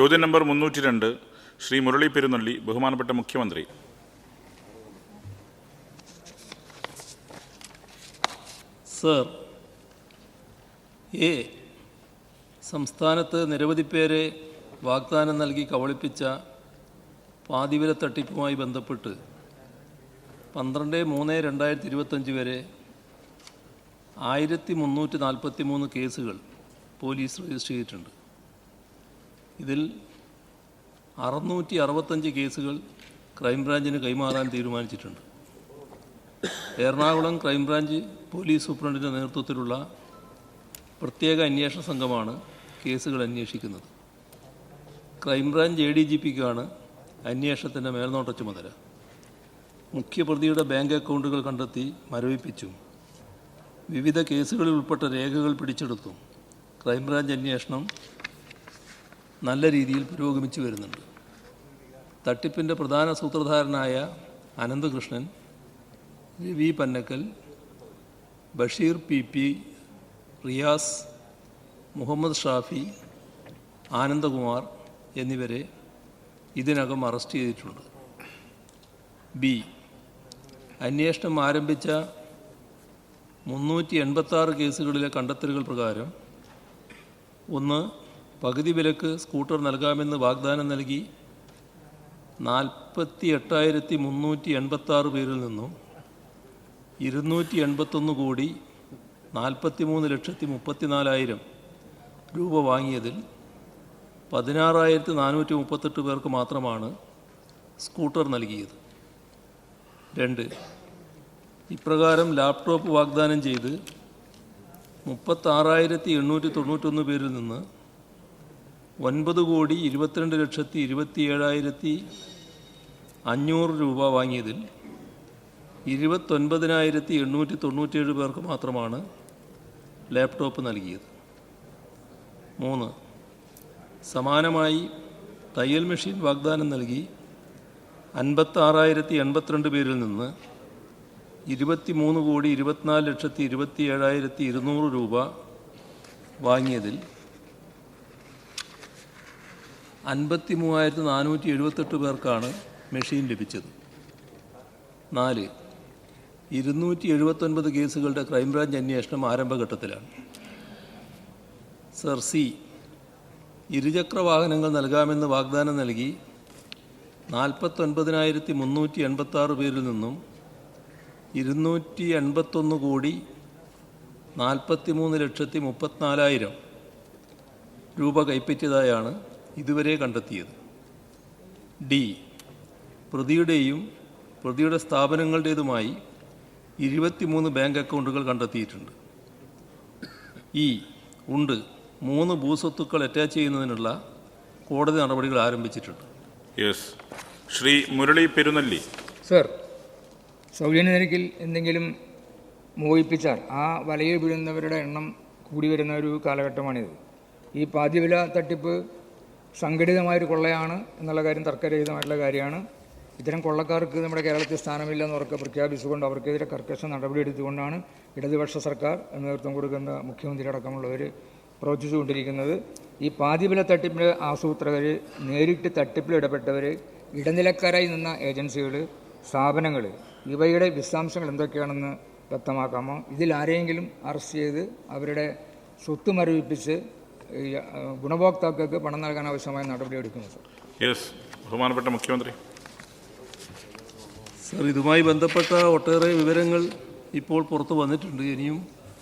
ചോദ്യം നമ്പർ മുന്നൂറ്റി രണ്ട് ശ്രീ മുരളി പെരുന്നള്ളി ബഹുമാനപ്പെട്ട മുഖ്യമന്ത്രി. സർ എ സംസ്ഥാനത്ത് നിരവധി പേരെ വാഗ്ദാനം നൽകി കവളിപ്പിച്ച പാതിവില തട്ടിപ്പുമായി ബന്ധപ്പെട്ട് പന്ത്രണ്ട് മൂന്ന് രണ്ടായിരത്തി ഇരുപത്തഞ്ച് വരെ ആയിരത്തി മുന്നൂറ്റി നാൽപ്പത്തി മൂന്ന് കേസുകൾ പോലീസ് രജിസ്റ്റർ ചെയ്തിട്ടുണ്ട്. ഇതിൽ അറുന്നൂറ്റി അറുപത്തഞ്ച് കേസുകൾ ക്രൈംബ്രാഞ്ചിന് കൈമാറാൻ തീരുമാനിച്ചിട്ടുണ്ട്. എറണാകുളം ക്രൈംബ്രാഞ്ച് പോലീസ് സൂപ്രണ്ടിന്റെ നേതൃത്വത്തിലുള്ള പ്രത്യേക അന്വേഷണ സംഘമാണ് കേസുകൾ അന്വേഷിക്കുന്നത്. Crime branch A D G പിക്കാണ് അന്വേഷണത്തിന്റെ മേൽനോട്ട ചുമതല. മുഖ്യപ്രതിയുടെ ബാങ്ക് അക്കൗണ്ടുകൾ കണ്ടെത്തി മരവിപ്പിച്ചു. വിവിധ കേസുകളിൽ ഉൾപ്പെട്ട രേഖകൾ പിടിച്ചെടുത്തും. ക്രൈംബ്രാഞ്ച് അന്വേഷണം നല്ല രീതിയിൽ പുരോഗമിച്ചു വരുന്നുണ്ട്. തട്ടിപ്പിന്റെ പ്രധാന സൂത്രധാരനായ അനന്തകൃഷ്ണൻ രവി പന്നക്കൽ ബഷീർ പി പി റിയാസ് മുഹമ്മദ് ഷാഫി ആനന്ദകുമാർ എന്നിവരെ ഇതിനകം അറസ്റ്റ് ചെയ്തിട്ടുണ്ട്. ബി. അന്വേഷണം ആരംഭിച്ച മുന്നൂറ്റി എൺപത്താറ് കേസുകളിലെ കണ്ടെത്തലുകൾ പ്രകാരം ഒന്ന് പകുതി വിലക്ക് സ്കൂട്ടർ നൽകാമെന്ന് വാഗ്ദാനം നൽകി നാൽപ്പത്തി എട്ടായിരത്തി മുന്നൂറ്റി എൺപത്താറ് പേരിൽ നിന്നും ഇരുന്നൂറ്റി എൺപത്തൊന്ന് കോടി നാൽപ്പത്തി മൂന്ന് ലക്ഷത്തി മുപ്പത്തിനാലായിരം രൂപ വാങ്ങിയതിൽ പതിനാറായിരത്തി നാനൂറ്റി മുപ്പത്തെട്ട് പേർക്ക് മാത്രമാണ് സ്കൂട്ടർ നൽകിയത്. രണ്ട് ഇപ്രകാരം ലാപ്ടോപ്പ് വാഗ്ദാനം ചെയ്ത് മുപ്പത്താറായിരത്തി എണ്ണൂറ്റി തൊണ്ണൂറ്റൊന്ന് പേരിൽ നിന്ന് ഒൻപത് കോടി ഇരുപത്തിരണ്ട് ലക്ഷത്തി ഇരുപത്തി ഏഴായിരത്തി അഞ്ഞൂറ് രൂപ വാങ്ങിയതിൽ ഇരുപത്തൊൻപതിനായിരത്തി എണ്ണൂറ്റി തൊണ്ണൂറ്റിയേഴ് പേർക്ക് മാത്രമാണ് ലാപ്ടോപ്പ് നൽകിയത്. മൂന്ന് സമാനമായി തയ്യൽ മെഷീൻ വാഗ്ദാനം നൽകി അൻപത്താറായിരത്തി എൺപത്തിരണ്ട് പേരിൽ നിന്ന് ഇരുപത്തി മൂന്ന് കോടി ഇരുപത്തിനാല് ലക്ഷത്തി ഇരുപത്തി ഏഴായിരത്തി ഇരുന്നൂറ് രൂപ വാങ്ങിയതിൽ അൻപത്തി മൂവായിരത്തി നാനൂറ്റി എഴുപത്തെട്ട് പേർക്കാണ് മെഷീൻ ലഭിച്ചത്. നാല് ഇരുന്നൂറ്റി എഴുപത്തൊൻപത് കേസുകളുടെ ക്രൈംബ്രാഞ്ച് അന്വേഷണം ആരംഭഘട്ടത്തിലാണ്. സർ സി ഇരുചക്ര വാഹനങ്ങൾ നൽകാമെന്ന് വാഗ്ദാനം നൽകി നാൽപ്പത്തൊൻപതിനായിരത്തി മുന്നൂറ്റി എൺപത്താറ് പേരിൽ നിന്നും ഇരുന്നൂറ്റി എൺപത്തൊന്ന് കോടി നാൽപ്പത്തി മൂന്ന് ലക്ഷത്തി മുപ്പത്തിനാലായിരം രൂപ കൈപ്പറ്റിയതായാണ് ഇതുവരെ കണ്ടെത്തിയത്. ഡി. പ്രതിയുടെയും പ്രതിയുടെ സ്ഥാപനങ്ങളുടേതുമായി ഇരുപത്തിമൂന്ന് ബാങ്ക് അക്കൗണ്ടുകൾ കണ്ടെത്തിയിട്ടുണ്ട്. ഇ. ഉണ്ട് മൂന്ന് ഭൂസ്വത്തുക്കൾ അറ്റാച്ച് ചെയ്യുന്നതിനുള്ള കോടതി നടപടികൾ ആരംഭിച്ചിട്ടുണ്ട്. യെസ്. ശ്രീ മുരളി പെരുന്നല്ലി. സർ സൗജന്യ നിരക്കിൽ എന്തെങ്കിലും മോഹിപ്പിച്ചാൽ ആ വലയിൽ വീഴുന്നവരുടെ എണ്ണം കൂടി വരുന്ന ഒരു കാലഘട്ടമാണിത്. ഈ പാതിവില തട്ടിപ്പ് സംഘടിതമായൊരു കൊള്ളയാണ് എന്നുള്ള കാര്യം തർക്കരഹിതമായിട്ടുള്ള കാര്യമാണ്. ഇത്തരം കൊള്ളക്കാർക്ക് നമ്മുടെ കേരളത്തിൽ സ്ഥാനമില്ലെന്ന് ഉറക്കെ പ്രഖ്യാപിച്ചുകൊണ്ട് അവർക്കെതിരെ കർക്കശ നടപടിയെടുത്തുകൊണ്ടാണ് ഇടതുപക്ഷ സർക്കാർ നേതൃത്വം കൊടുക്കുന്ന മുഖ്യമന്ത്രി അടക്കമുള്ളവർ പ്രവർത്തിച്ചുകൊണ്ടിരിക്കുന്നത് ഈ പാതിബല തട്ടിപ്പിന്റെ ആസൂത്രകർ നേരിട്ട് തട്ടിപ്പിൽ ഇടപെട്ടവർ ഇടനിലക്കാരായി നിന്ന ഏജൻസികൾ സ്ഥാപനങ്ങൾ ഇവയുടെ വിശദാംശങ്ങൾ എന്തൊക്കെയാണെന്ന് വ്യക്തമാക്കാമോ? ഇതിൽ അറസ്റ്റ് ചെയ്ത് അവരുടെ സ്വത്ത് മരവിപ്പിച്ച് ഗുണഭോക്താക്കൾക്ക് പണം നൽകാൻ ആവശ്യമായ നടപടിയെടുക്കുന്നത് യെസ് ബഹുമാനപ്പെട്ട മുഖ്യമന്ത്രി. സർ ഇതുമായി ബന്ധപ്പെട്ട ഒട്ടേറെ വിവരങ്ങൾ ഇപ്പോൾ പുറത്തു വന്നിട്ടുണ്ട്. ഇനിയും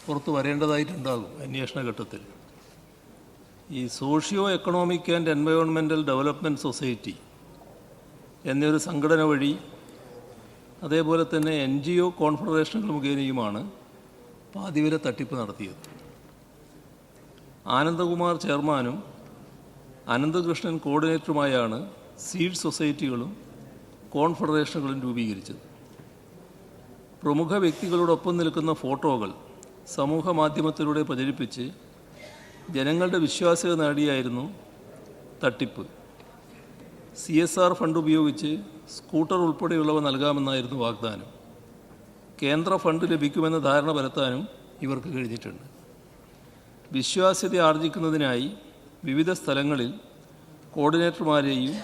പുറത്തു വരേണ്ടതായിട്ടുണ്ടാകും അന്വേഷണ ഘട്ടത്തിൽ. ഈ സോഷ്യോ എക്കണോമിക് ആൻഡ് എൻവയോൺമെന്റൽ ഡെവലപ്മെന്റ് സൊസൈറ്റി എന്നൊരു സംഘടന വഴി അതേപോലെ തന്നെ എൻ ജി ഒ കോൺഫെഡറേഷനുകൾ മുഖേനയുമാണ് പാതിവില തട്ടിപ്പ് നടത്തിയത്. ആനന്ദകുമാർ ചെയർമാനും അനന്തകൃഷ്ണൻ കോർഡിനേറ്ററുമായാണ് സീഡ് സൊസൈറ്റികളും കോൺഫെഡറേഷനുകളും രൂപീകരിച്ചത്. പ്രമുഖ വ്യക്തികളോടൊപ്പം നിൽക്കുന്ന ഫോട്ടോകൾ സമൂഹ മാധ്യമത്തിലൂടെ പ്രചരിപ്പിച്ച് ജനങ്ങളുടെ വിശ്വാസ്യത നേടിയായിരുന്നു തട്ടിപ്പ്. സി എസ് ആർ ഫണ്ട് ഉപയോഗിച്ച് സ്കൂട്ടർ ഉൾപ്പെടെയുള്ളവ നൽകാമെന്നായിരുന്നു വാഗ്ദാനം. കേന്ദ്ര ഫണ്ട് ലഭിക്കുമെന്ന ധാരണ പരത്താനും ഇവർക്ക് കഴിഞ്ഞിട്ടുണ്ട്. വിശ്വാസ്യത ആർജിക്കുന്നതിനായി വിവിധ സ്ഥലങ്ങളിൽ കോർഡിനേറ്റർമാരെയും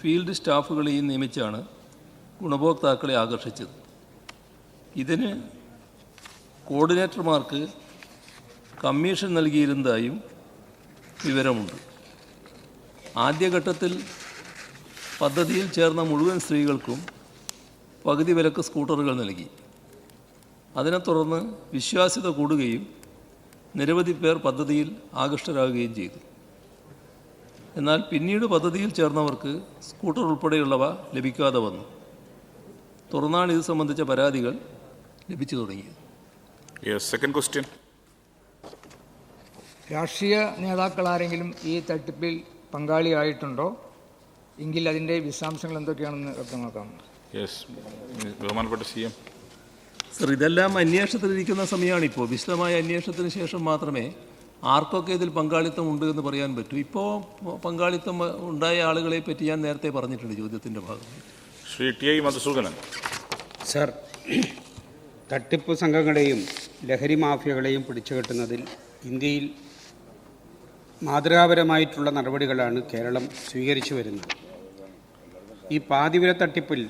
ഫീൽഡ് സ്റ്റാഫുകളെയും നിയമിച്ചാണ് ഗുണഭോക്താക്കളെ ആകർഷിച്ചത്. ഇതിന് കോർഡിനേറ്റർമാർക്ക് കമ്മീഷൻ നൽകിയിരുന്നതായും വിവരമുണ്ട്. ആദ്യഘട്ടത്തിൽ പദ്ധതിയിൽ ചേർന്ന മുഴുവൻ സ്ത്രീകൾക്കും പകുതി വിലക്ക് സ്കൂട്ടറുകൾ നൽകി. അതിനെ തുടർന്ന് വിശ്വാസ്യത കൂടുകയും നിരവധി പേർ പദ്ധതിയിൽ ആകൃഷ്ടരാകുകയും ചെയ്തു. എന്നാൽ പിന്നീട് പദ്ധതിയിൽ ചേർന്നവർക്ക് സ്കൂട്ടർ ഉൾപ്പെടെയുള്ളവ ലഭിക്കാതെ വന്നു. തുടർന്നാണ് ഇത് സംബന്ധിച്ച പരാതികൾ ലഭിച്ചു തുടങ്ങിയത്. യെസ് സെക്കൻഡ് ക്വസ്റ്റ്യൻ രാഷ്ട്രീയ നേതാക്കൾ ആരെങ്കിലും ഈ തട്ടിപ്പിൽ പങ്കാളിയായിട്ടുണ്ടോ? എങ്കിൽ അതിന്റെ വിശദാംശങ്ങൾ എന്തൊക്കെയാണെന്ന് വ്യക്തമാക്കാം. യെസ് ബഹുമാനപ്പെട്ട സി എം. സർ ഇതെല്ലാം അന്വേഷണത്തിലിരിക്കുന്ന സമയമാണിപ്പോൾ വിശദമായ അന്വേഷണത്തിന് ശേഷം മാത്രമേ ആർക്കൊക്കെ ഇതിൽ പങ്കാളിത്തം ഉണ്ട് എന്ന് പറയാൻ പറ്റൂ. ഇപ്പോൾ പങ്കാളിത്തം ഉണ്ടായ ആളുകളെ പറ്റി ഞാൻ നേരത്തെ പറഞ്ഞിട്ടുണ്ട് ചോദ്യത്തിന്റെ ഭാഗം. Shri T I Madhusoodanan. Sir തട്ടിപ്പ് സംഘങ്ങളെയും ലഹരി മാഫിയകളെയും പിടിച്ചുകെട്ടുന്നതിൽ ഇന്ത്യയിൽ മാതൃകാപരമായിട്ടുള്ള നടപടികളാണ് കേരളം സ്വീകരിച്ചു വരുന്നത്. ഈ പാതിവില തട്ടിപ്പിൽ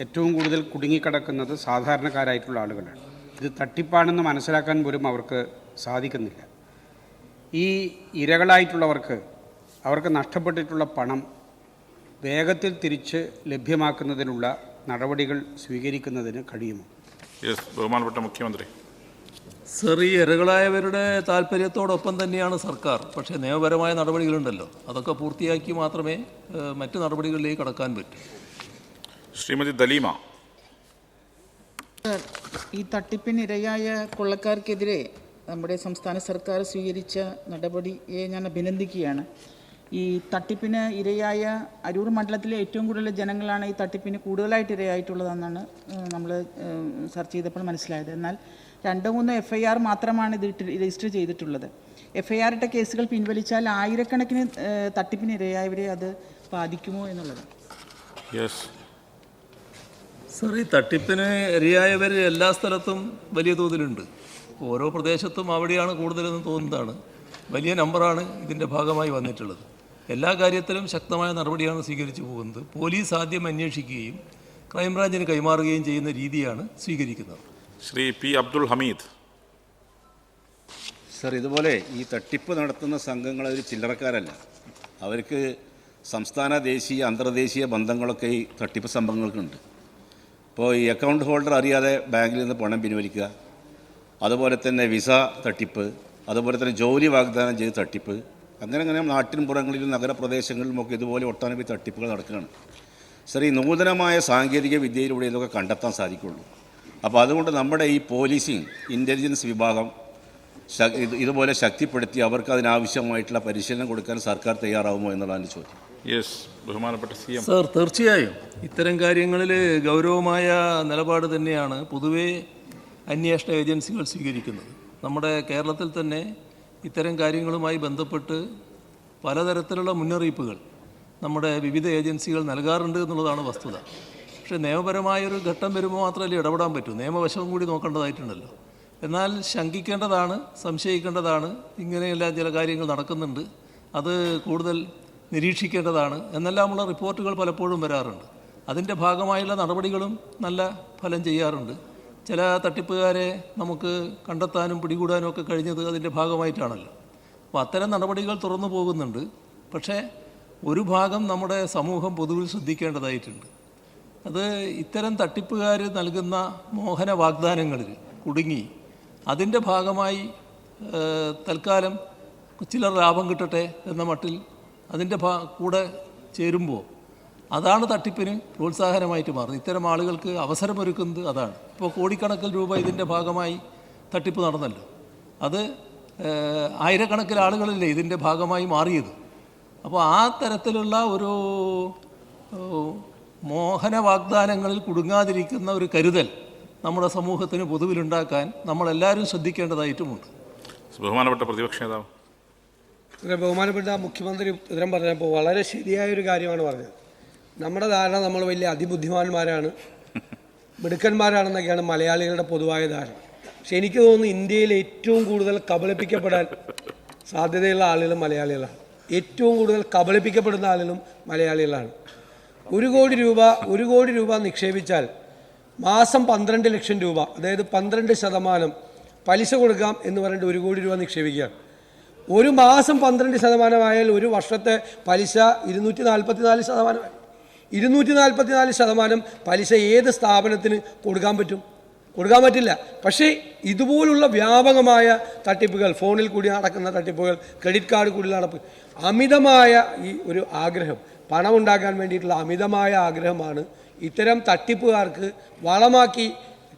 ഏറ്റവും കൂടുതൽ കുടുങ്ങിക്കിടക്കുന്നത് സാധാരണക്കാരായിട്ടുള്ള ആളുകളാണ്. ഇത് തട്ടിപ്പാണെന്ന് മനസ്സിലാക്കാൻ പോലും അവർക്ക് സാധിക്കുന്നില്ല. ഈ ഇരകളായിട്ടുള്ളവർക്ക് അവർക്ക് നഷ്ടപ്പെട്ടിട്ടുള്ള പണം വേഗത്തിൽ തിരിച്ച് ലഭ്യമാക്കുന്നതിനുള്ള നടപടികൾ സ്വീകരിക്കുന്നതിന് കഴിയുമോ? യെസ് ബഹുമാനപ്പെട്ട മുഖ്യമന്ത്രി. സർ ഈ ഇരകളായവരുടെ താല്പര്യത്തോടൊപ്പം തന്നെയാണ് സർക്കാർ. പക്ഷേ നിയമപരമായ നടപടികളുണ്ടല്ലോ. അതൊക്കെ പൂർത്തിയാക്കി മാത്രമേ മറ്റ് നടപടികളിലേക്ക് കടക്കാൻ പറ്റൂ. ശ്രീമതി ദലീമ. ഈ തട്ടിപ്പിനിരയായ കൊള്ളക്കാർക്കെതിരെ നമ്മുടെ സംസ്ഥാന സർക്കാർ സ്വീകരിച്ച നടപടിയെ ഞാൻ അഭിനന്ദിക്കുകയാണ്. ഈ തട്ടിപ്പിന് ഇരയായ അരൂർ മണ്ഡലത്തിലെ ഏറ്റവും കൂടുതൽ ജനങ്ങളാണ് ഈ തട്ടിപ്പിന് കൂടുതലായിട്ട് ഇരയായിട്ടുള്ളതെന്നാണ് നമ്മൾ സെർച്ച് ചെയ്തപ്പോൾ മനസ്സിലായത്. എന്നാൽ രണ്ടോ മൂന്നോ എഫ് ഐ ആർ മാത്രമാണ് ഇത് രജിസ്റ്റർ ചെയ്തിട്ടുള്ളത്. എഫ് ഐ ആർ ഇട്ട കേസുകൾ പിൻവലിച്ചാൽ ആയിരക്കണക്കിന് തട്ടിപ്പിന് ഇരയായവരെ അത് ബാധിക്കുമോ എന്നുള്ളത്. യെസ് സർ ഈ തട്ടിപ്പിന് ഇരയായവർ എല്ലാ സ്ഥലത്തും വലിയ തോതിലുണ്ട്. ഓരോ പ്രദേശത്തും അവിടെയാണ് കൂടുതലെന്ന് തോന്നുന്നതാണ്. വലിയ നമ്പറാണ് ഇതിന്റെ ഭാഗമായി വന്നിട്ടുള്ളത്. എല്ലാ കാര്യത്തിലും ശക്തമായ നടപടിയാണ് സ്വീകരിച്ചു പോകുന്നത്. പോലീസ് ആദ്യം അന്വേഷിക്കുകയും ക്രൈംബ്രാഞ്ചിന് കൈമാറുകയും ചെയ്യുന്ന രീതിയാണ് സ്വീകരിക്കുന്നത്. ശ്രീ പി അബ്ദുൾ ഹമീദ്. സർ ഇതുപോലെ ഈ തട്ടിപ്പ് നടത്തുന്ന സംഘങ്ങൾ അവർ ചില്ലറക്കാരല്ല. അവർക്ക് സംസ്ഥാന ദേശീയ അന്തർദേശീയ ബന്ധങ്ങളൊക്കെ ഈ തട്ടിപ്പ് സംഘങ്ങൾക്കുണ്ട് ഇപ്പോൾ ഈ അക്കൗണ്ട് ഹോൾഡർ അറിയാതെ ബാങ്കിൽ നിന്ന് പണം പിൻവലിക്കുക അതുപോലെ തന്നെ വിസ തട്ടിപ്പ് അതുപോലെ തന്നെ ജോലി വാഗ്ദാനം ചെയ്ത് തട്ടിപ്പ് അങ്ങനെ അങ്ങനെ നാട്ടിൻ പുറങ്ങളിലും നഗരപ്രദേശങ്ങളിലും ഒക്കെ ഇതുപോലെ ഒട്ടനവധി തട്ടിപ്പുകൾ നടക്കുകയാണ്. സർ ഈ നൂതനമായ സാങ്കേതിക വിദ്യയിലൂടെ ഇതൊക്കെ കണ്ടെത്താൻ സാധിക്കുള്ളൂ. അപ്പോൾ അതുകൊണ്ട് നമ്മുടെ ഈ പോലീസിങ് ഇന്റലിജൻസ് വിഭാഗം ഇതുപോലെ ശക്തിപ്പെടുത്തി അവർക്ക് അതിനാവശ്യമായിട്ടുള്ള പരിശീലനം കൊടുക്കാൻ സർക്കാർ തയ്യാറാവുമോ എന്നുള്ളതാണ് ചോദ്യം. യെസ് ബഹുമാനപ്പെട്ട സി എം. സാർ തീർച്ചയായും. ഇത്തരം കാര്യങ്ങളിൽ ഗൗരവമായ നിലപാട് തന്നെയാണ് പൊതുവേ അന്വേഷണ ഏജൻസികൾ സ്വീകരിക്കുന്നത്. നമ്മുടെ കേരളത്തിൽ തന്നെ ഇത്തരം കാര്യങ്ങളുമായി ബന്ധപ്പെട്ട് പലതരത്തിലുള്ള മുന്നറിയിപ്പുകൾ നമ്മുടെ വിവിധ ഏജൻസികൾ നൽകാറുണ്ട് എന്നുള്ളതാണ് വസ്തുത. പക്ഷേ നിയമപരമായൊരു ഘട്ടം വരുമ്പോൾ മാത്രമല്ലേ ഇടപെടാൻ പറ്റൂ. നിയമവശവും കൂടി നോക്കേണ്ടതായിട്ടുണ്ടല്ലോ. എന്നാൽ ശങ്കിക്കേണ്ടതാണ് സംശയിക്കേണ്ടതാണ് ഇങ്ങനെയെല്ലാം ചില കാര്യങ്ങൾ നടക്കുന്നുണ്ട്. അത് കൂടുതൽ നിരീക്ഷിക്കേണ്ടതാണ് എന്നെല്ലാമുള്ള റിപ്പോർട്ടുകൾ പലപ്പോഴും വരാറുണ്ട്. അതിന്റെ ഭാഗമായുള്ള നടപടികളും നല്ല ഫലം ചെയ്യാറുണ്ട്. ചില തട്ടിപ്പുകാരെ നമുക്ക് കണ്ടെത്താനും പിടികൂടാനും ഒക്കെ കഴിഞ്ഞത് അതിന്റെ ഭാഗമായിട്ടാണല്ലോ. അപ്പോൾ അത്തരം നടപടികൾ തുറന്നു പോകുന്നുണ്ട്. പക്ഷേ ഒരു ഭാഗം നമ്മുടെ സമൂഹം പൊതുവിൽ ശ്രദ്ധിക്കേണ്ടതായിട്ടുണ്ട്. അത് ഇത്തരം തട്ടിപ്പുകാർ നൽകുന്ന മോഹന വാഗ്ദാനങ്ങളിൽ കുടുങ്ങി. അതിന്റെ ഭാഗമായി തൽക്കാലം ചിലർ ലാഭം കിട്ടട്ടെ എന്ന മട്ടിൽ അതിന്റെ കൂടെ ചേരുമ്പോൾ അതാണ് തട്ടിപ്പിന് പ്രോത്സാഹനമായിട്ട് മാറുന്നത്. ഇത്തരം ആളുകൾക്ക് അവസരമൊരുക്കുന്നത് അതാണ്. ഇപ്പോൾ കോടിക്കണക്കിന് രൂപ ഇതിന്റെ ഭാഗമായി തട്ടിപ്പ് നടന്നല്ലോ. അത് ആയിരക്കണക്കിന് ആളുകളല്ലേ ഇതിന്റെ ഭാഗമായി മാറിയത്? അപ്പോൾ ആ തരത്തിലുള്ള ഒരു മോഹന വാഗ്ദാനങ്ങളിൽ കുടുങ്ങാതിരിക്കുന്ന ഒരു കരുതൽ നമ്മുടെ സമൂഹത്തിന് പൊതുവിലുണ്ടാക്കാൻ നമ്മളെല്ലാവരും ശ്രദ്ധിക്കേണ്ടതായിട്ടുമുണ്ട്. ബഹുമാനപ്പെട്ട പ്രതിപക്ഷ നേതാവ്. ബഹുമാനപ്പെട്ട മുഖ്യമന്ത്രി ഉത്തരം പറഞ്ഞപ്പോൾ വളരെ ശരിയായ ഒരു കാര്യമാണ് പറഞ്ഞത്. നമ്മുടെ ധാരണ നമ്മൾ വലിയ അതിബുദ്ധിമാന്മാരാണ് മിടുക്കന്മാരാണെന്നൊക്കെയാണ് മലയാളികളുടെ പൊതുവായ ധാരണ. പക്ഷെ എനിക്ക് തോന്നുന്നു ഇന്ത്യയിൽ ഏറ്റവും കൂടുതൽ കബളിപ്പിക്കപ്പെടാൻ സാധ്യതയുള്ള ആളുകൾ മലയാളികളാണ്. ഏറ്റവും കൂടുതൽ കബളിപ്പിക്കപ്പെടുന്ന ആളുകളും മലയാളികളാണ്. ഒരു കോടി രൂപ ഒരു കോടി രൂപ നിക്ഷേപിച്ചാൽ മാസം പന്ത്രണ്ട് ലക്ഷം രൂപ അതായത് പന്ത്രണ്ട് ശതമാനം പലിശ കൊടുക്കാം എന്ന് പറഞ്ഞിട്ട് ഒരു കോടി രൂപ നിക്ഷേപിക്കുകയാണ്. ഒരു മാസം പന്ത്രണ്ട് ശതമാനമായാൽ ഒരു വർഷത്തെ പലിശ ഇരുന്നൂറ്റി നാൽപ്പത്തി നാല് ശതമാനമായി ഇരുന്നൂറ്റി നാൽപ്പത്തി നാല് ശതമാനം പലിശ ഏത് സ്ഥാപനത്തിന് കൊടുക്കാൻ പറ്റും? കൊടുക്കാൻ പറ്റില്ല. പക്ഷേ ഇതുപോലുള്ള വ്യാപകമായ തട്ടിപ്പുകൾ ഫോണിൽ കൂടി നടക്കുന്ന തട്ടിപ്പുകൾ ക്രെഡിറ്റ് കാർഡ് കൂടി നടപ്പ് അമിതമായ ഈ ഒരു ആഗ്രഹം പണം ഉണ്ടാക്കാൻ വേണ്ടിയിട്ടുള്ള അമിതമായ ആഗ്രഹമാണ് ഇത്തരം തട്ടിപ്പുകാർക്ക് വളമാക്കി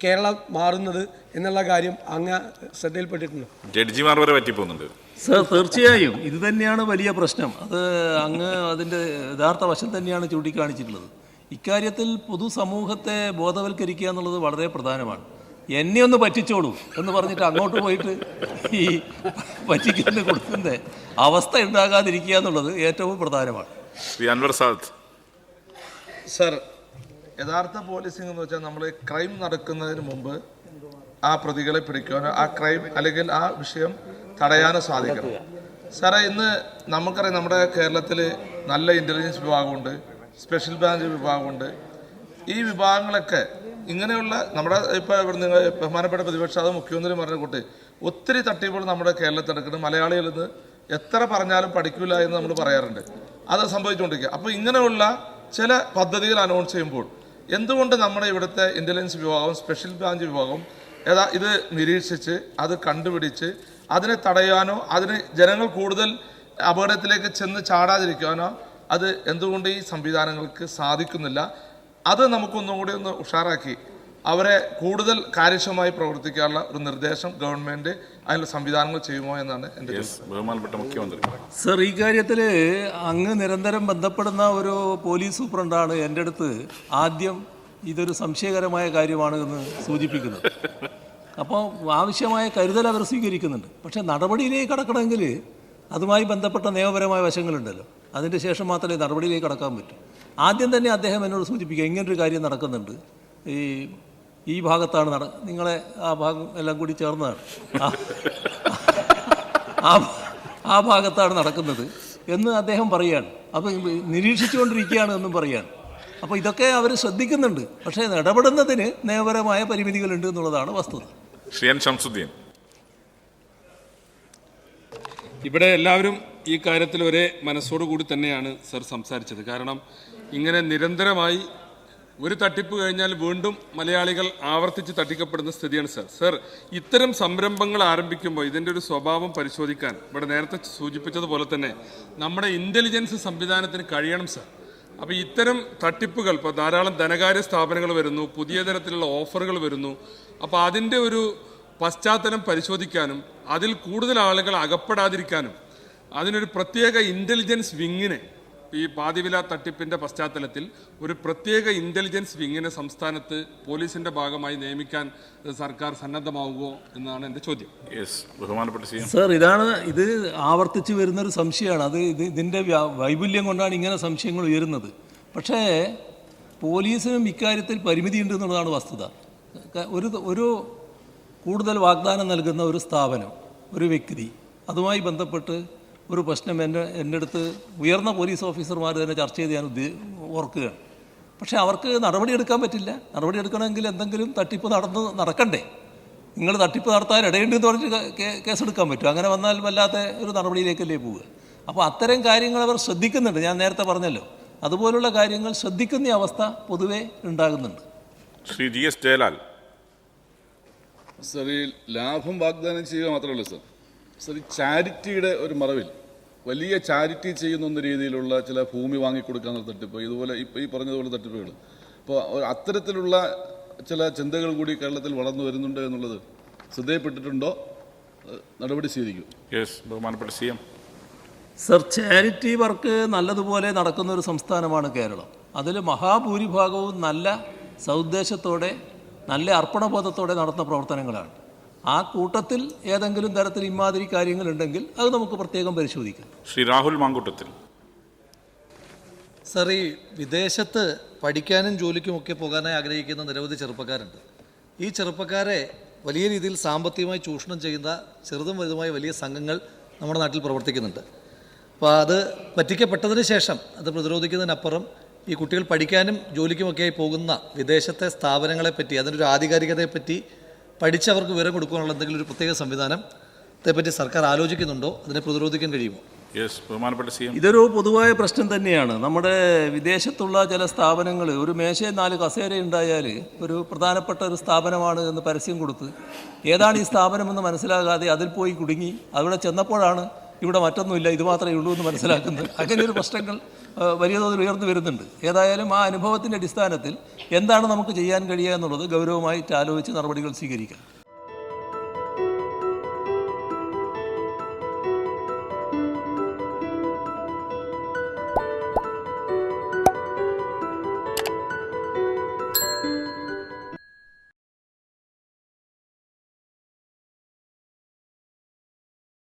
കേരളം മാറുന്നത് എന്നുള്ള കാര്യം അങ്ങ് ശ്രദ്ധയിൽപ്പെട്ടിട്ടുണ്ട്. ജഡ്ജിമാർ വരെ പറ്റിപ്പോകുന്നുണ്ട്. സർ തീർച്ചയായും. ഇത് തന്നെയാണ് വലിയ പ്രശ്നം. അത് അങ്ങ് അതിന്റെ യഥാർത്ഥ വശം തന്നെയാണ് ചൂണ്ടിക്കാണിച്ചിട്ടുള്ളത്. ഇക്കാര്യത്തിൽ പൊതുസമൂഹത്തെ ബോധവൽക്കരിക്കുക എന്നുള്ളത് വളരെ പ്രധാനമാണ്. എന്നെ ഒന്ന് പറ്റിച്ചോളൂ എന്ന് പറഞ്ഞിട്ട് അങ്ങോട്ട് പോയിട്ട് ഈ പറ്റിക്കുന്ന കൊടുക്കുന്ന അവസ്ഥ ഉണ്ടാകാതിരിക്കുക എന്നുള്ളത് ഏറ്റവും പ്രധാനമാണ്. ശ്രീ അൻവർ സാദ്. സർ യഥാർത്ഥ പോലീസിംഗ് എന്ന് വെച്ചാൽ നമ്മൾ ക്രൈം നടക്കുന്നതിന് മുമ്പ് ആ പ്രതികളെ പിടിക്കുവാനോ ആ ക്രൈം അല്ലെങ്കിൽ ആ വിഷയം തടയാനോ സാധിക്കണം. സാറേ ഇന്ന് നമുക്കറിയാം നമ്മുടെ കേരളത്തിൽ നല്ല ഇന്റലിജൻസ് വിഭാഗമുണ്ട് സ്പെഷ്യൽ ബ്രാഞ്ച് വിഭാഗമുണ്ട്. ഈ വിഭാഗങ്ങളൊക്കെ ഇങ്ങനെയുള്ള നമ്മുടെ ഇപ്പോൾ ഇവിടെ നിങ്ങൾ ബഹുമാനപ്പെട്ട പ്രതിപക്ഷ അത് മുഖ്യമന്ത്രി പറഞ്ഞ കൂട്ടി ഒത്തിരി തട്ടിപ്പുകൾ നമ്മുടെ കേരളത്തിൽ നടക്കുന്നത് മലയാളികളിൽ നിന്ന് എത്ര പറഞ്ഞാലും പഠിക്കില്ല എന്ന് നമ്മൾ പറയാറുണ്ട്. അത് സംഭവിച്ചുകൊണ്ടിരിക്കുക അപ്പോൾ ഇങ്ങനെയുള്ള ചില പദ്ധതികൾ അനൗൺസ് ചെയ്യുമ്പോൾ എന്തുകൊണ്ട് നമ്മുടെ ഇവിടുത്തെ ഇന്റലിജൻസ് വിഭാഗം സ്പെഷ്യൽ ബ്രാഞ്ച് വിഭാഗം ഏതാ ഇത് നിരീക്ഷിച്ച് അത് കണ്ടുപിടിച്ച് അതിനെ തടയാനോ അതിന് ജനങ്ങൾ കൂടുതൽ അപകടത്തിലേക്ക് ചെന്ന് ചാടാതിരിക്കാനോ അത് എന്തുകൊണ്ട് ഈ സംവിധാനങ്ങൾക്ക് സാധിക്കുന്നില്ല? അത് നമുക്കൊന്നും കൂടി ഒന്ന് ഉഷാറാക്കി അവരെ കൂടുതൽ കാര്യക്ഷമമായി പ്രവർത്തിക്കാനുള്ള ഒരു നിർദ്ദേശം ഗവൺമെന്റ് അതിനുള്ള സംവിധാനങ്ങൾ ചെയ്യുമോ എന്നാണ് എന്റെ ബഹുമാനപ്പെട്ട മുഖ്യമന്ത്രി. സർ ഈ കാര്യത്തിൽ അങ്ങ് നിരന്തരം ബന്ധപ്പെടുന്ന ഒരു പോലീസ് സൂപ്രണ്ടാണ് എന്റെ അടുത്ത് ആദ്യം ഇതൊരു സംശയകരമായ കാര്യമാണ് എന്ന് സൂചിപ്പിക്കുന്നത്. അപ്പോൾ ആവശ്യമായ കരുതൽ അവർ സ്വീകരിക്കുന്നുണ്ട്. പക്ഷേ നടപടിയിലേക്ക് കടക്കണമെങ്കിൽ അതുമായി ബന്ധപ്പെട്ട നിയമപരമായ വശങ്ങളുണ്ടല്ലോ. അതിന്റെ ശേഷം മാത്രമേ നടപടിയിലേക്ക് കടക്കാൻ പറ്റൂ. ആദ്യം തന്നെ അദ്ദേഹം എന്നോട് സൂചിപ്പിക്കുക ഇങ്ങനൊരു കാര്യം നടക്കുന്നുണ്ട്. ഈ ഈ ഭാഗത്താണ് നട നിങ്ങളെ ആ ഭാഗം എല്ലാം കൂടി ചേർന്നതാണ്. ആ ആ ഭാഗത്താണ് നടക്കുന്നത് എന്ന് അദ്ദേഹം പറയുകയാണ് അപ്പോൾ നിരീക്ഷിച്ചുകൊണ്ടിരിക്കുകയാണ് എന്നും പറയുകയാണ് അപ്പോൾ ഇതൊക്കെ അവർ ശ്രദ്ധിക്കുന്നുണ്ട്. പക്ഷേ ഇടപെടുന്നതിന് നിയമപരമായ പരിമിതികളുണ്ട് എന്നുള്ളതാണ് വസ്തുത. ശ്രീ എൻ ഷംസുദ്ദീൻ ഇവിടെ എല്ലാവരും ഈ കാര്യത്തിൽ ഒരേ മനസ്സോടു കൂടി തന്നെയാണ് സർ സംസാരിച്ചത്. കാരണം ഇങ്ങനെ നിരന്തരമായി ഒരു തട്ടിപ്പ് കഴിഞ്ഞാൽ വീണ്ടും മലയാളികൾ ആവർത്തിച്ച് തട്ടിക്കപ്പെടുന്ന സ്ഥിതിയാണ് സർ. സർ ഇത്തരം സംരംഭങ്ങൾ ആരംഭിക്കുമ്പോൾ ഇതിന്റെ ഒരു സ്വഭാവം പരിശോധിക്കാൻ ഇവിടെ നേരത്തെ സൂചിപ്പിച്ചതുപോലെ തന്നെ നമ്മുടെ ഇന്റലിജൻസ് സംവിധാനത്തിന് കഴിയണം സർ. അപ്പോൾ ഇത്തരം തട്ടിപ്പുകൾ ഇപ്പോൾ ധാരാളം ധനകാര്യ സ്ഥാപനങ്ങൾ വരുന്നു പുതിയ തരത്തിലുള്ള ഓഫറുകൾ വരുന്നു. അപ്പോൾ അതിന്റെ ഒരു പശ്ചാത്തലം പരിശോധിക്കാനും അതിൽ കൂടുതൽ ആളുകൾ അകപ്പെടാതിരിക്കാനും അതിനൊരു പ്രത്യേക ഇന്റലിജൻസ് വിങ്ങിനെ ഈ പാതിവില തട്ടിപ്പിന്റെ പശ്ചാത്തലത്തിൽ ഒരു പ്രത്യേക ഇന്റലിജൻസ് വിങ്ങിനെ സംസ്ഥാനത്ത് പോലീസിന്റെ ഭാഗമായി നിയമിക്കാൻ സർക്കാർ സന്നദ്ധമാവുമോ എന്നാണ് എന്റെ ചോദ്യം. യെസ് ബഹുമാനപ്പെട്ട സർ ഇതാണ് ഇത് ആവർത്തിച്ച് വരുന്നൊരു സംശയമാണ്. അത് ഇത് ഇതിന്റെ വൈപുല്യം കൊണ്ടാണ് ഇങ്ങനെ സംശയങ്ങൾ ഉയരുന്നത്. പക്ഷേ പോലീസിനും ഇക്കാര്യത്തിൽ പരിമിതിയുണ്ട് എന്നുള്ളതാണ് വസ്തുത. ഒരു ഒരു കൂടുതൽ വാഗ്ദാനം നൽകുന്ന ഒരു സ്ഥാപനം ഒരു വ്യക്തി അതുമായി ബന്ധപ്പെട്ട് ഒരു പ്രശ്നം എന്റെ എന്റെ അടുത്ത് ഉയർന്ന പോലീസ് ഓഫീസർമാർ തന്നെ ചർച്ച ചെയ്ത് ഞാൻ ഉദ്ദേ ഓർക്കുകയാണ്. പക്ഷേ അവർക്ക് നടപടിയെടുക്കാൻ പറ്റില്ല. നടപടിയെടുക്കണമെങ്കിൽ എന്തെങ്കിലും തട്ടിപ്പ് നടന്ന് നടക്കണ്ടേ. നിങ്ങൾ തട്ടിപ്പ് നടത്താൻ ഇടയുണ്ട് എന്ന് പറഞ്ഞിട്ട് കേസെടുക്കാൻ പറ്റും. അങ്ങനെ വന്നാൽ വല്ലാത്ത ഒരു നടപടിയിലേക്കല്ലേ പോവുക. അപ്പോൾ അത്തരം കാര്യങ്ങൾ അവർ ശ്രദ്ധിക്കുന്നുണ്ട്. ഞാൻ നേരത്തെ പറഞ്ഞല്ലോ. അതുപോലുള്ള കാര്യങ്ങൾ ശ്രദ്ധിക്കുന്ന അവസ്ഥ പൊതുവേ ഉണ്ടാകുന്നുണ്ട്. Shri G S Jayalal. Sir ഈ ലാഭം വാഗ്ദാനം ചെയ്യുക മാത്രമല്ല സർ. സർ ഈ ചാരിറ്റിയുടെ ഒരു മറവിൽ വലിയ ചാരിറ്റി ചെയ്യുന്ന രീതിയിലുള്ള ചില ഭൂമി വാങ്ങിക്കൊടുക്കാനുള്ള തട്ടിപ്പ് ഇതുപോലെ ഇപ്പോൾ ഈ പറഞ്ഞതുപോലെ തട്ടിപ്പുകൾ. അപ്പോൾ അത്തരത്തിലുള്ള ചില ചിന്തകൾ കൂടി കേരളത്തിൽ വളർന്നു വരുന്നുണ്ട് എന്നുള്ളത് ശ്രദ്ധയപ്പെട്ടിട്ടുണ്ടോ? നടപടി സ്വീകരിക്കും. യെസ് ബഹുമാനപ്പെട്ട C M. Sir charity work നല്ലതുപോലെ നടക്കുന്ന ഒരു സംസ്ഥാനമാണ് കേരളം. അതിൽ മഹാഭൂരിഭാഗവും നല്ല സൗദ്ദേശത്തോടെ നല്ല അർപ്പണബോധത്തോടെ നടത്തുന്ന പ്രവർത്തനങ്ങളാണ്. ആ കൂട്ടത്തിൽ ഏതെങ്കിലും തരത്തിൽ ഇമാതിരി കാര്യങ്ങളുണ്ടെങ്കിൽ അത് നമുക്ക് പ്രത്യേകം പരിശോധിക്കാം. ശ്രീ രാഹുൽ മാങ്കൂട്ടത്തിൽ. സാർ ഈ വിദേശത്ത് പഠിക്കാനും ജോലിക്കുമൊക്കെ പോകാനായി ആഗ്രഹിക്കുന്ന നിരവധി ചെറുപ്പക്കാരുണ്ട്. ഈ ചെറുപ്പക്കാരെ വലിയ രീതിയിൽ സാമ്പത്തികമായി ചൂഷണം ചെയ്യുന്ന ചെറുതും വലുതുമായ വലിയ സംഘങ്ങൾ നമ്മുടെ നാട്ടിൽ പ്രവർത്തിക്കുന്നുണ്ട്. അപ്പോൾ അത് പറ്റിക്കപ്പെട്ടതിന് ശേഷം അത് പ്രതിരോധിക്കുന്നതിനപ്പുറം ഈ കുട്ടികൾ പഠിക്കാനും ജോലിക്കുമൊക്കെയായി പോകുന്ന വിദേശത്തെ സ്ഥാപനങ്ങളെപ്പറ്റി അതിനൊരു ആധികാരികതയെ പറ്റി പഠിച്ചവർക്ക് വിവരം കൊടുക്കാനുള്ള എന്തെങ്കിലും ഒരു പ്രത്യേക സംവിധാനം ഇതേപ്പറ്റി സർക്കാർ ആലോചിക്കുന്നുണ്ടോ? അതിനെ പ്രതിരോധിക്കാൻ കഴിയുമോ? യെസ് ബഹുമാനപ്പെട്ട സി എം. ഇതൊരു പൊതുവായ പ്രശ്നം തന്നെയാണ്. നമ്മുടെ വിദേശത്തുള്ള ചില സ്ഥാപനങ്ങൾ ഒരു മേശയും നാല് കസേര ഉണ്ടായാൽ ഒരു പ്രധാനപ്പെട്ട ഒരു സ്ഥാപനമാണ് എന്ന് പരസ്യം കൊടുത്ത് ഏതാണ് ഈ സ്ഥാപനമെന്ന് മനസ്സിലാകാതെ അതിൽ പോയി കുടുങ്ങി അവിടെ ചെന്നപ്പോഴാണ് ഇവിടെ മറ്റൊന്നുമില്ല ഇത് മാത്രമേ ഉള്ളൂ എന്ന് മനസ്സിലാക്കുന്നത്. അങ്ങനെയൊരു പ്രശ്നങ്ങൾ വലിയ തോതിൽ ഉയർന്നു വരുന്നുണ്ട്. ഏതായാലും ആ അനുഭവത്തിന്റെ അടിസ്ഥാനത്തിൽ എന്താണ് നമുക്ക് ചെയ്യാൻ കഴിയുക എന്നുള്ളത് ഗൗരവമായിട്ട് ആലോചിച്ച് നടപടികൾ സ്വീകരിക്കണം